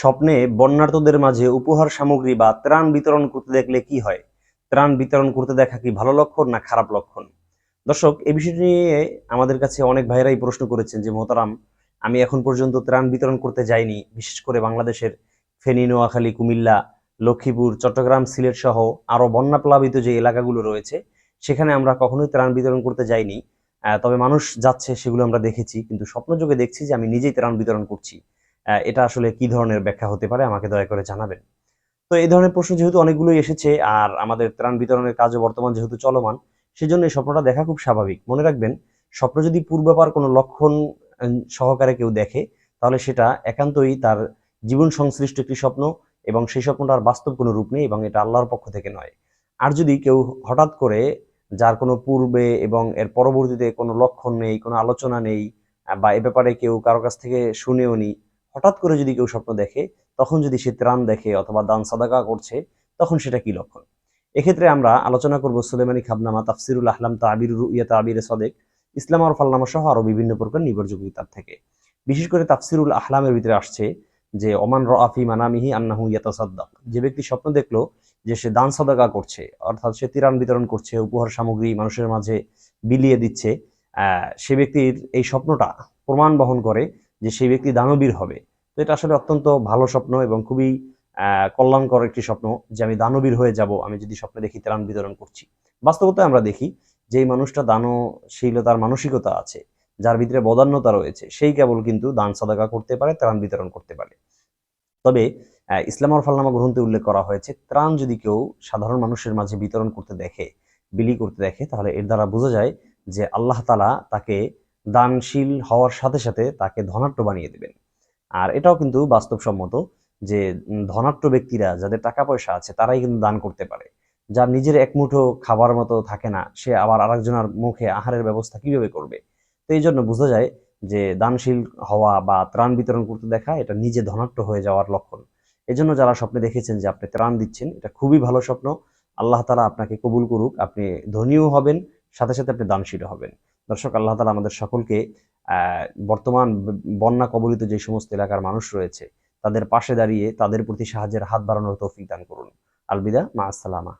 স্বপ্নে বন্যার্তদের মাঝে উপহার সামগ্রী বা ত্রাণ বিতরণ করতে দেখলে কি হয়? ত্রাণ বিতরণ করতে দেখা কি ভালো লক্ষণ না খারাপ লক্ষণ? দর্শক এই বিষয়টি নিয়ে আমাদের কাছে অনেক ভাইরাই প্রশ্ন করেছেন যে, মোহতারাম, আমি এখন পর্যন্ত ত্রাণ বিতরণ করতে যাইনি। বিশেষ করে বাংলাদেশের ফেনী, নোয়াখালী, কুমিল্লা, লক্ষ্মীপুর, চট্টগ্রাম, সিলেট সহ আরও বন্যা প্লাবিত যে এলাকাগুলো রয়েছে, সেখানে আমরা কখনোই ত্রাণ বিতরণ করতে যাইনি। তবে মানুষ যাচ্ছে, সেগুলো আমরা দেখেছি। কিন্তু স্বপ্নযোগে দেখছি যে, আমি নিজেই ত্রাণ বিতরণ করছি। এটা আসলে কি ধরনের ব্যাখ্যা হতে পারে আমাকে দয়া করে জানাবেন। তো এই ধরনের প্রশ্ন যেহেতু অনেকগুলোই এসেছে আর আমাদের ত্রাণ বিতরণের কাজও বর্তমান যেহেতু চলমান, সেজন্য এই স্বপ্নটা দেখা খুব স্বাভাবিক। মনে রাখবেন, স্বপ্ন যদি পূর্বাপার কোনো লক্ষণ সহকারে কেউ দেখে, তাহলে সেটা একান্তই তার জীবন সংশ্লিষ্ট একটি স্বপ্ন এবং সেই স্বপ্নটার বাস্তব কোনো রূপ নেই এবং এটা আল্লাহর পক্ষ থেকে নয়। আর যদি কেউ হঠাৎ করে যার কোনো পূর্বে এবং এর পরবর্তীতে কোনো লক্ষণ নেই, কোনো আলোচনা নেই, বা এ ব্যাপারে কেউ কারও কাছ থেকে শুনেও নি হঠাৎ করে যদি কেউ স্বপ্ন দেখে, তখন যদি সে ত্রাণ দেখে অথবা দান সাদাকা করছে, তখন সেটা কি লক্ষণ? এক্ষেত্রে আমরা আলোচনা করব সুলেমানি খাবনামা, তাফসিরুল আহলাম, তাবির ইয়া তাবির সদেক, ইসলাম আর ফাল্লামা সহ আরও বিভিন্ন প্রকার নির্ভরযোগ্য কিতাব থেকে। বিশেষ করে তাফসিরুল আহলামের ভিতরে আসছে যে, ওমান রাফি মানামিহি আন্নাহু ইয়াতাসাদ্দাক যে ব্যক্তি স্বপ্ন দেখল যে সে দান সাদাকা করছে, অর্থাৎ সে তিরান বিতরণ করছে, উপহার সামগ্রী মানুষের মাঝে বিলিয়ে দিচ্ছে সে ব্যক্তির এই স্বপ্নটা প্রমাণ বহন করে যে সেই ব্যক্তি দানবীর হবে। তো এটা আসলে অত্যন্ত ভালো স্বপ্ন এবং খুবই কল্যাণকর একটি স্বপ্ন যে আমি দানবীর হয়ে যাব আমি যদি স্বপ্নে দেখি ত্রাণ বিতরণ করছি। বাস্তবতায় আমরা দেখি যে এই মানুষটা দানশীলতার মানসিকতা আছে যার ভিতরে বদান্যতা রয়েছে সেই কেবল কিন্তু দান সাদাকা করতে পারে ত্রাণ বিতরণ করতে পারে। তবে আহ, ইসলাম আর ফাল্লামা গ্রন্থে উল্লেখ করা হয়েছে ত্রাণ যদি কেউ সাধারণ মানুষের মাঝে বিতরণ করতে দেখে বিলি করতে দেখে তাহলে এর দ্বারা বোঝা যায় যে আল্লাহ তালা তাকে দানশীল হওয়ার সাথে সাথে তাকে ধনাট্য বানিয়ে দেবেন। আর এটাও কিন্তু বাস্তবসম্মত যে ধনাট্য ব্যক্তিরা যাদের টাকা পয়সা আছে, তারাই কিন্তু দান করতে পারে। যার নিজের এক মুঠো খাবার মতো থাকে না, সে আবার আরেকজনের মুখে আহারের ব্যবস্থা কীভাবে করবে? তো এই জন্য বোঝা যায় যে, দানশীল হওয়া বা ত্রাণ বিতরণ করতে দেখা, এটা নিজে ধনাট্য হয়ে যাওয়ার লক্ষণ। এজন্য যারা স্বপ্নে দেখেছেন যে, আপনি ত্রাণ দিচ্ছেন, এটা খুবই ভালো স্বপ্ন। আল্লাহ তালা আপনাকে কবুল করুক, আপনি ধনীও হবেন, সাথে সাথে আপনি দানশীল হবেন। দর্শক, আল্লাহ তালা আমাদের সকলকে বর্তমান বন্যা কবলিত যে সমস্ত এলাকার মানুষ রয়েছে, তাদের পাশে দাঁড়িয়ে তাদের প্রতি সাহায্যের হাত বাড়ানোর তৌফিক দান করুন। আলবিদা, মা আসসালামা।